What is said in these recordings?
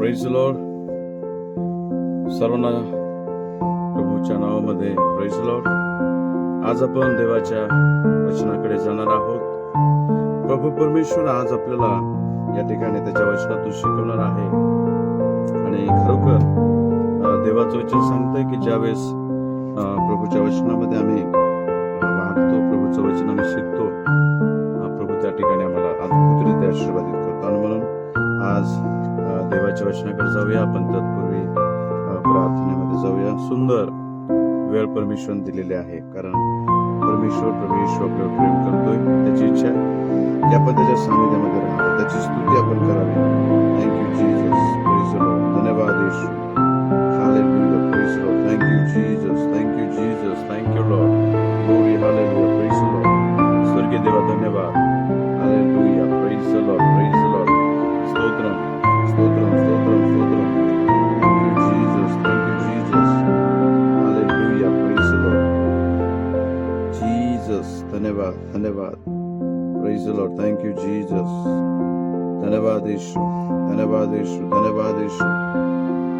Praise Lord सर्वांना प्रभूच्या नावामध्ये praise Lord आज आपण देवाच्या वचनाकडे जाणार आहोत. प्रभू परमेश्वर आज आपल्याला या ठिकाणी त्याच्या वचनातून शिकवणार आहे. आणि खरोखर देवाचं वचन सांगतंय की ज्यावेळेस प्रभूच्या वचनामध्ये आम्ही वागतो प्रभूचं वचन आम्ही शिकतो प्रभू त्या ठिकाणी आम्हाला अद्भुतरित्या आशीर्वादित करतो आणि म्हणून आज देवाच्या वचनाकडे जाऊया. आपण तत्पूर्वी प्रार्थनेमध्ये जाऊया. सुंदर वेळ परमेश्वर दिलेली आहे. कारण परमेश्वर परमेश्वर आपल्यावर प्रेम करतोय. त्याची इच्छा आहे की आपण त्याच्या सानिध्यामध्ये राहावं. त्याची स्तुती आपण करावी. थँक्यू जीजस धन्यवाद Yeshu. Hallelujah praise thank you Jesus thank you Jesus thank you Lord धन्यवाद येशू धन्यवाद Yeshu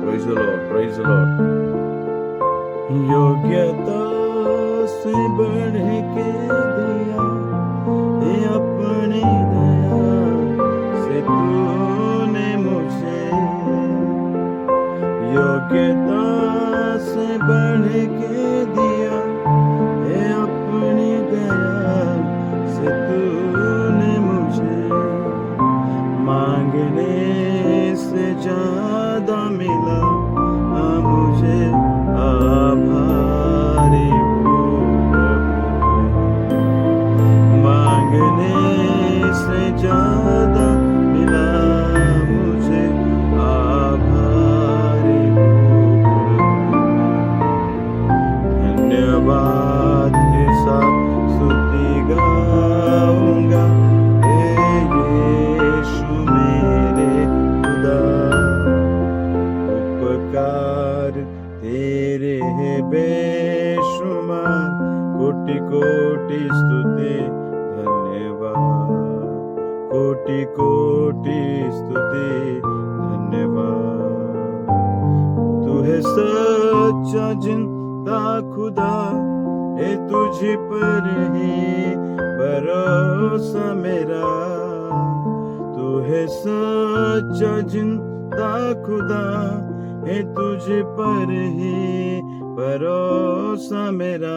praise Lord praise Lord योग्यता से बढ़ के दिया ये अपनी दया से तूने मुझे। योग्यता से मिला मुझे आभारी हो प्रभु मांगने से ज्यादा मिला मुझे आभारी हो धन्यवाद। कोटी कोटी स्तुती धन्यवाद. कोटी कोटी स्तुती धन्यवाद. तू है सच्चा जिंदा खुदा ए तुझी पर ही भरोसा मेरा. तू है सच्चा जिंदा खुदा ए तुझे पर ही भरोसा मेरा।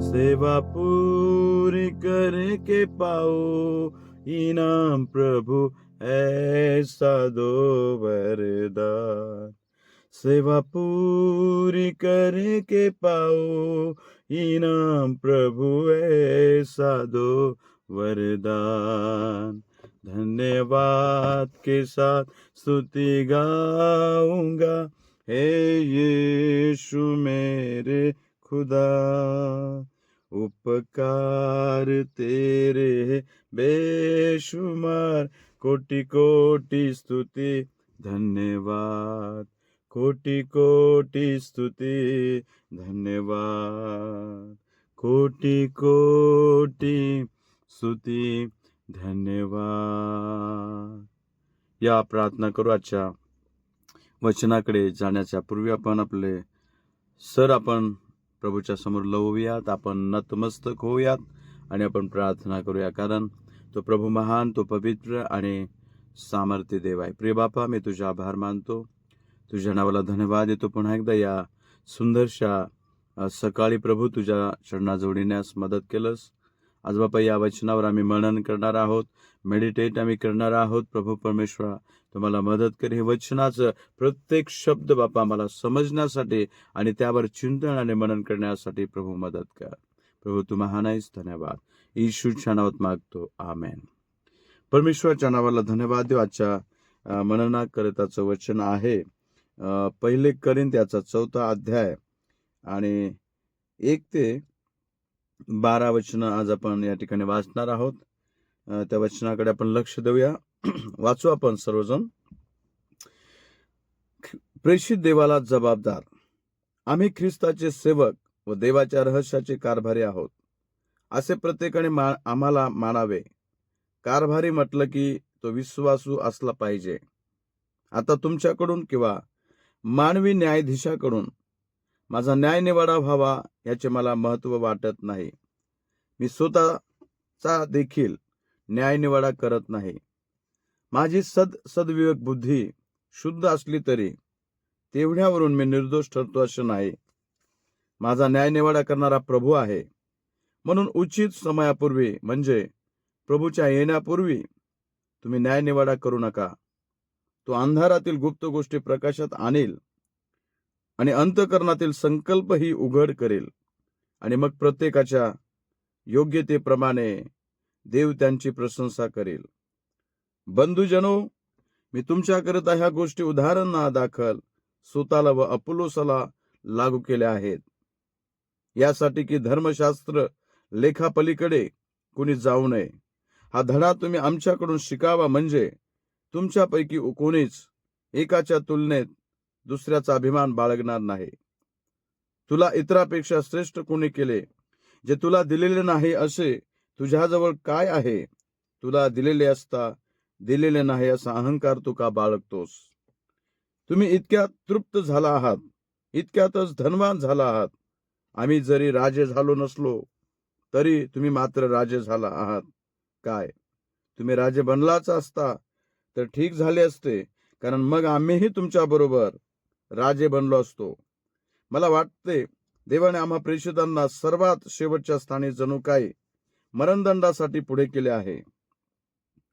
सेवा पूरी करके पाओ। इनाम प्रभु ऐसा दो वरदान। सेवा पूरी करके पाओ। इनाम प्रभु ऐसा दो वरदान। धन्यवाद के साथ स्तुति गाऊंगा। हे ये यीशु मेरे खुदा उपकार तेरे बेशुमार कोटि कोटि स्तुति धन्यवाद। कोटि कोटि स्तुति धन्यवाद। कोटि कोटि स्तुति धन्यवाद। या प्रार्थना करू आजच्या वचनाकडे जाण्याच्या पूर्वी आपण आपले सर आपण प्रभूच्या समोर लवूयात आपण नतमस्तक होऊयात आणि आपण प्रार्थना करूया. कारण तो प्रभू महान तो पवित्र आणि सामर्थ्य देव आहे. प्रिय बापा मी तुझा आभार मानतो. तुझ्या नावाला धन्यवाद देतो. पुन्हा एकदा या सुंदरशा सकाळी प्रभू तुझ्या चरणा जोडण्यास मदत केलंस. आज बापा या वचनावर आम्ही मनन करणार आहोत. मेडिटेट आम्ही करणार आहोत. प्रभू परमेश्वरा तुम्हाला मदत कर. हे वचनाचं प्रत्येक शब्द बापा आम्हाला समजण्यासाठी आणि त्यावर चिंतन आणि मनन करण्यासाठी प्रभू मदत कर. प्रभू तू महान धन्यवाद. ईशूच्या नावात मागतो. आमेन. परमेश्वरच्या नावाला धन्यवाद देऊ. आजच्या मननाकरिताचं वचन आहे पहिले करीन त्याचा चौथा अध्याय. आणि एक ते बारा वचन आज आपण या ठिकाणी वाचणार आहोत. त्या वचनाकडे आपण लक्ष देऊया. वाचू आपण सर्वजण. प्रेषित देवाला जबाबदार. आम्ही ख्रिस्ताचे सेवक व देवाच्या रहस्याचे कारभारी आहोत. असे प्रत्येकाने मा आम्हाला मानावे. कारभारी म्हटलं की तो विश्वासू असला पाहिजे. आता तुमच्याकडून किंवा मानवी न्यायाधीशाकडून माझा न्यायनिवाडा व्हावा याचे मला महत्त्व वाटत नाही. मी स्वतःचा देखील न्यायनिवाडा करत नाही. माझी सद सद्विवेक बुद्धी शुद्ध असली तरी तेवढ्यावरून मी निर्दोष ठरतो असे नाही. माझा न्यायनिवाडा करणारा प्रभू आहे. म्हणून उचित समयापूर्वी म्हणजे प्रभूच्या येण्यापूर्वी तुम्ही न्यायनिवाडा करू नका. तो अंधारातील गुप्त गोष्टी प्रकाशात आणेल. आणि अंतकरणातील संकल्पही उघड करेल. आणि मग प्रत्येकाच्या योग्यतेप्रमाणे देव त्यांची प्रशंसा करेल. बंधुजनो मी तुमच्याकरिता ह्या गोष्टी उदाहरण दाखल स्वतःला व अपुलोसाला लागू केल्या आहेत. यासाठी की धर्मशास्त्र लेखापलीकडे कुणी जाऊ नये. हा धडा तुम्ही आमच्याकडून शिकावा म्हणजे तुमच्यापैकी कोणीच एकाच्या तुलनेत दुसऱ्याचा अभिमान बाळगणार नाही. तुला इतरापेक्षा श्रेष्ठ कोणी केले जे तुला दिलेले नाही असे तुझ्याजवळ काय आहे? तुला दिलेले असता दिलेले नाही असा अहंकार तू का बाळगतोस? तुम्ही इतक्यात तृप्त झाला आहात इतक्यातच धनवान झाला आहात. आम्ही जरी राजे झालो नसलो तरी तुम्ही मात्र राजे झाला आहात. काय? तुम्ही राजे बनलाच असता तर ठीक झाले असते कारण मग आम्हीही तुमच्या बरोबर राजे बनलो असतो. मला वाटते देवाने आम्हा प्रेषितांना सर्वात शेवटच्या स्थानी जणू काही मरणदंडासाठी पुढे केले आहे.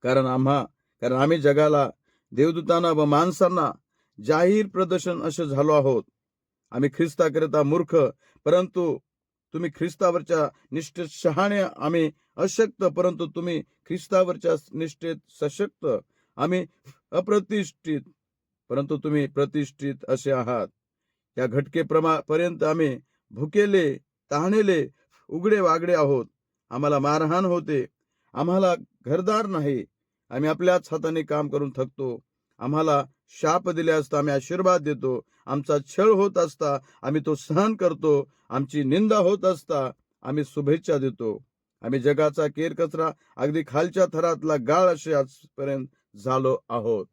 कारण आम्हा कारण आम्ही जगाला देवदूतांना व माणसांना जाहीर प्रदर्शन असे झालो आहोत. आम्ही ख्रिस्ताकरिता मूर्ख परंतु तुम्ही ख्रिस्तावरच्या निष्ठेत शहाणे आम्ही अशक्त परंतु तुम्ही ख्रिस्तावरच्या निष्ठेत सशक्त आम्ही अप्रतिष्ठित परंतु तुम्ही प्रतिष्ठित असे आहात. या घटके पर्यंत आम्ही भुकेले तहानेले उघडे वागडे आहोत. आम्हाला मारहाण होते. आम्हाला घरदार नाही. आम्ही आपल्याच हाताने काम करून थकतो. आम्हाला शाप दिले असता आम्ही आशीर्वाद देतो. आमचा छळ होत असता आम्ही तो सहन करतो. आमची निंदा होत असता आम्ही शुभेच्छा देतो. आम्ही जगाचा केर कचरा अगदी खालच्या थरातला गाळ असे आजपर्यंत झालो आहोत.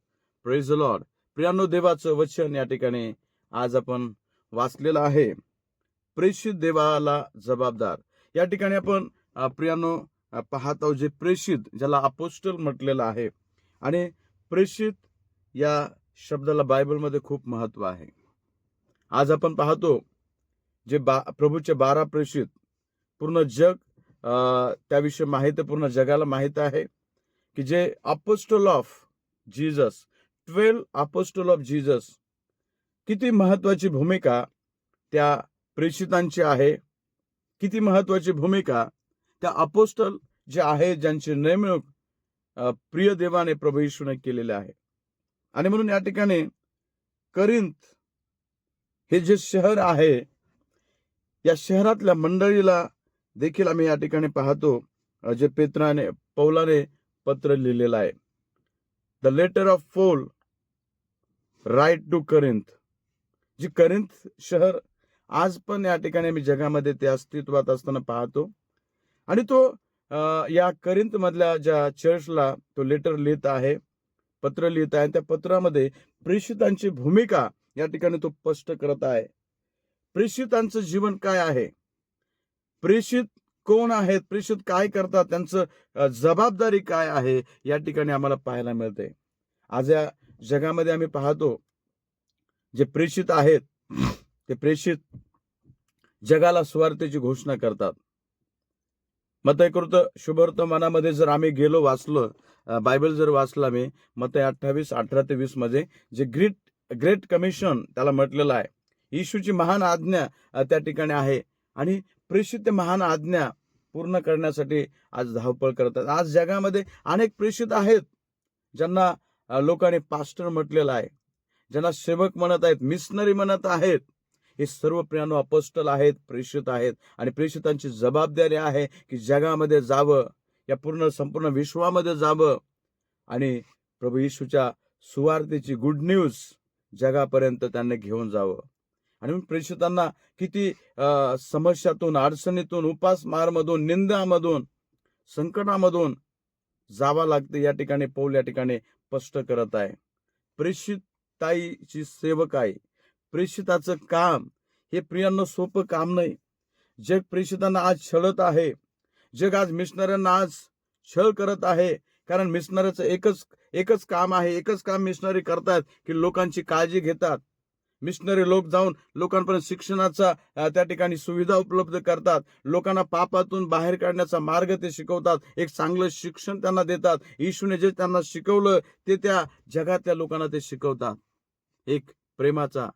प्रेझ लॉर्ड प्रियानो देवाचं वचन या ठिकाणी आज आपण वाचलेलं आहे. प्रेषित देवाला जबाबदार. या ठिकाणी आपण प्रियानो पाहत आहोत जे प्रेषित ज्याला अपोस्टल म्हटलेलं आहे. आणि प्रेषित या शब्दाला बायबलमध्ये खूप महत्त्व आहे. आज आपण पाहतो जे बा प्रभूचे बारा प्रेषित पूर्ण जग त्याविषयी माहिती पूर्ण जगाला माहीत आहे की जे apostle of Jesus twelve apostle of Jesus किती महत्वाची भूमिका त्या प्रेषितांची आहे? किती महत्वाची भूमिका त्या अपोस्टल जे आहे ज्यांची नेमणूक प्रिय देवाने प्रभू येशूने केलेले आहे? आणि म्हणून या ठिकाणी करिंत हे जे शहर आहे या शहरातल्या मंडळीला देखील आम्ही या ठिकाणी पाहतो जे पेत्राने पौलाने पत्र लिहिलेलं आहे. The letter of Paul write to Corinth G Corinth शहर आज पण या ठिकाणी आम्ही जगामध्ये ते अस्तित्वात असताना पाहतो. आणि तो अ, या करिंत मधल्या ज्या चर्चला तो लेटर लिहित आहे पत्र लिहित आहे त्या पत्रामध्ये प्रेषितांची भूमिका या ठिकाणी तो स्पष्ट करत आहे. प्रेषितांचं जीवन काय आहे? प्रेषित कोण आहेत? प्रेषित काय करतात? त्यांचं जबाबदारी काय आहे? या ठिकाणी आम्हाला पाहायला मिळते. आज या जगामध्ये आम्ही पाहतो जे प्रेषित आहेत ते प्रेषित जगाला सुवार्थेची घोषणा करतात. मतयकृत शुभवर्तमानामध्ये जर आम्ही गेलो वाचलो बायबल जर वाचला मी मत अठ्ठावीस अठरा ते वीसमध्ये जे ग्रेट ग्रेट कमिशन त्याला म्हटलेलं आहे येशूची महान आज्ञा त्या ठिकाणी आहे. आणि प्रेषित महान आज्ञा पूर्ण करण्यासाठी आज धावपळ करतात. आज जगामध्ये अनेक प्रेषित आहेत ज्यांना लोकांनी पास्टर म्हटलेलं आहे. ज्यांना सेवक म्हणत आहेत मिशनरी म्हणत आहेत हे सर्व प्रियानो अपोस्टल आहेत प्रेषित आहेत. आणि प्रेषितांची जबाबदारी आहे की जगामध्ये जावं या पूर्ण संपूर्ण विश्वामध्ये जावं. आणि प्रभू येशूच्या सुवार्थेची गुड न्यूज जगापर्यंत त्यांनी घेऊन जावं. आणि प्रेषितांना किती समस्यातून अडचणीतून उपासमारमधून निंदामधून संकटामधून जावं लागते या ठिकाणी पौल या ठिकाणी स्पष्ट करत आहे. प्रेषिताईची सेवक आहे. प्रेषिताचं काम हे प्रियांना सोपं काम नाही. जग प्रेषितांना आज छळत आहे. जग आज मिशनऱ्यांना आज छळ करत आहे. कारण मिशनरीचं एकच एकच काम आहे. एकच काम मिशनरी करतात की लोकांची काळजी घेतात. मिशनरी लोक जाऊन लोकांपर्यंत शिक्षणाचा त्या ठिकाणी सुविधा उपलब्ध करतात. लोकांना पापातून बाहेर काढण्याचा मार्ग ते शिकवतात. एक चांगलं शिक्षण त्यांना देतात. येशूने जे त्यांना शिकवलं ते त्या जगातल्या लोकांना ते शिकवतात. एक प्रेमाचा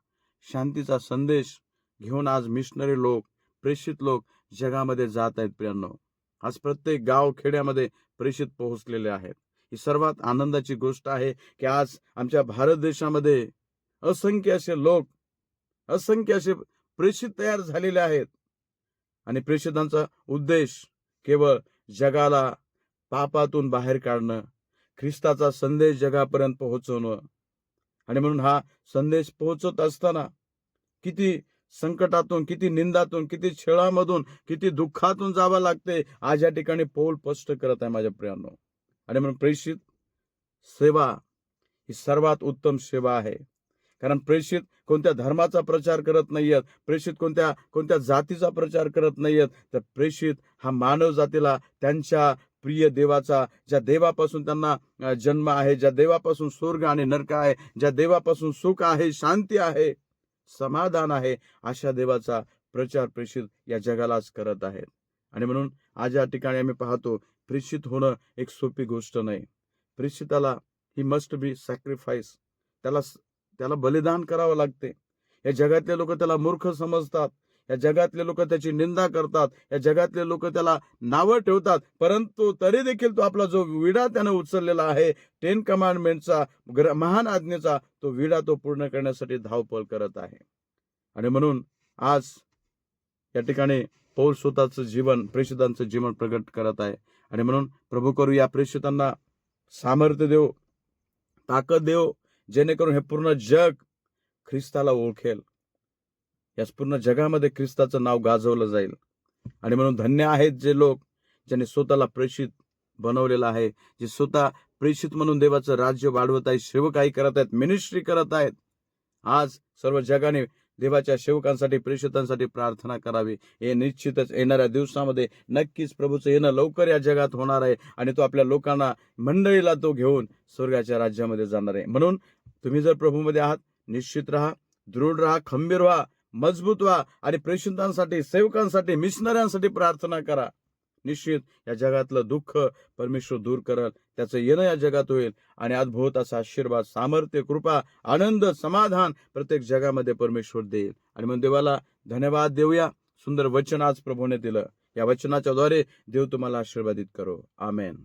शांतीचा संदेश घेऊन आज मिशनरी लोक प्रेषित लोक जगामध्ये जात आहेत प्रियांनो. आज प्रत्येक गाव खेड्यामध्ये प्रेषित पोहोचलेले आहेत. ही सर्वात आनंदाची गोष्ट आहे की आज आमच्या भारत देशामध्ये असंख्य असे लोक असंख्य असे प्रेषित तयार झालेले आहेत. आणि प्रेषितांचा उद्देश केवळ जगाला पापातून बाहेर काढणं ख्रिस्ताचा संदेश जगापर्यंत पोहोचवणं. आणि म्हणून हा संदेश पोहोचत असताना किती संकटातून किती निंदातून किती छळामधून किती दुःखातून जावं लागते आज या ठिकाणी पौल स्पष्ट करत आहे माझ्या प्रियांनो. आणि म्हणून प्रेषित सेवा ही सर्वात उत्तम सेवा आहे. कारण प्रेषित कोणत्या धर्माचा प्रचार करत नाहीयेत प्रेषित कोणत्या कोणत्या जातीचा प्रचार करत नाहीयेत तर प्रेषित हा मानव जातीला त्यांच्या प्रिय देवाचा ज्या देवापासून त्यांना जन्म आहे ज्या देवापासून स्वर्ग आणि नरक आहे ज्या देवापासून सुख आहे शांती आहे समाधान आहे अशा देवाचा प्रचार प्रेषित या जगालाच करत आहेत. आणि म्हणून आज या ठिकाणी आम्ही पाहतो प्रेषित होणं एक सोपी गोष्ट नाही. प्रेषिताला ही मस्ट बी सॅक्रिफाईस त्याला त्याला बलिदान करावं लागते. या जगातले लोक त्याला मूर्ख समजतात. या जगातले लोक त्याची निंदा करतात. या जगातले लोक त्याला नावं ठेवतात. परंतु तरी देखील तो आपला जो विडा त्यानं उचललेला आहे टेन कमांडमेंटचा ग्र- महान आज्ञेचा तो विडा तो पूर्ण करण्यासाठी धावपळ करत आहे. आणि म्हणून आज या ठिकाणी पौल स्वतःचं जीवन प्रेषितांचं जीवन प्रकट करत आहे. आणि म्हणून प्रभू करू या प्रेषितांना सामर्थ्य देव ताकद देव जेणेकरून हे पूर्ण जग ख्रिस्ताला ओळखेल. या पूर्ण जगामध्ये ख्रिस्ताचं नाव गाजवलं जाईल. आणि म्हणून धन्य आहेत जे लोक ज्यांनी स्वतःला प्रेषित बनवलेलं आहे जे स्वतः प्रेषित म्हणून देवाचं राज्य वाढवत आहेत सेवकाई करत आहेत मिनिस्ट्री करत आहेत. आज सर्व जगाने देवाच्या सेवकांसाठी प्रेषितांसाठी प्रार्थना करावी. हे निश्चितच येणाऱ्या दिवसामध्ये नक्कीच प्रभूचं येणं लवकर या जगात होणार आहे आणि तो आपल्या लोकांना मंडळीला तो घेऊन स्वर्गाच्या राज्यामध्ये जाणार आहे. म्हणून तुम्ही जर प्रभूमध्ये आहात निश्चित राहा दृढ राहा खंबीर व्हा मजबूत व्हा आणि प्रेषितांसाठी सेवकांसाठी मिशनऱ्यांसाठी प्रार्थना करा. निश्चित या जगातलं दुःख परमेश्वर दूर करल. त्याचं येणं या जगात होईल. आणि अद्भुत असा आशीर्वाद सामर्थ्य कृपा आनंद समाधान प्रत्येक जगामध्ये परमेश्वर देईल. आणि मग देवाला धन्यवाद देऊया. सुंदर वचन आज प्रभूने दिलं. या वचनाच्या द्वारे देव तुम्हाला आशीर्वादित करो. आमेन.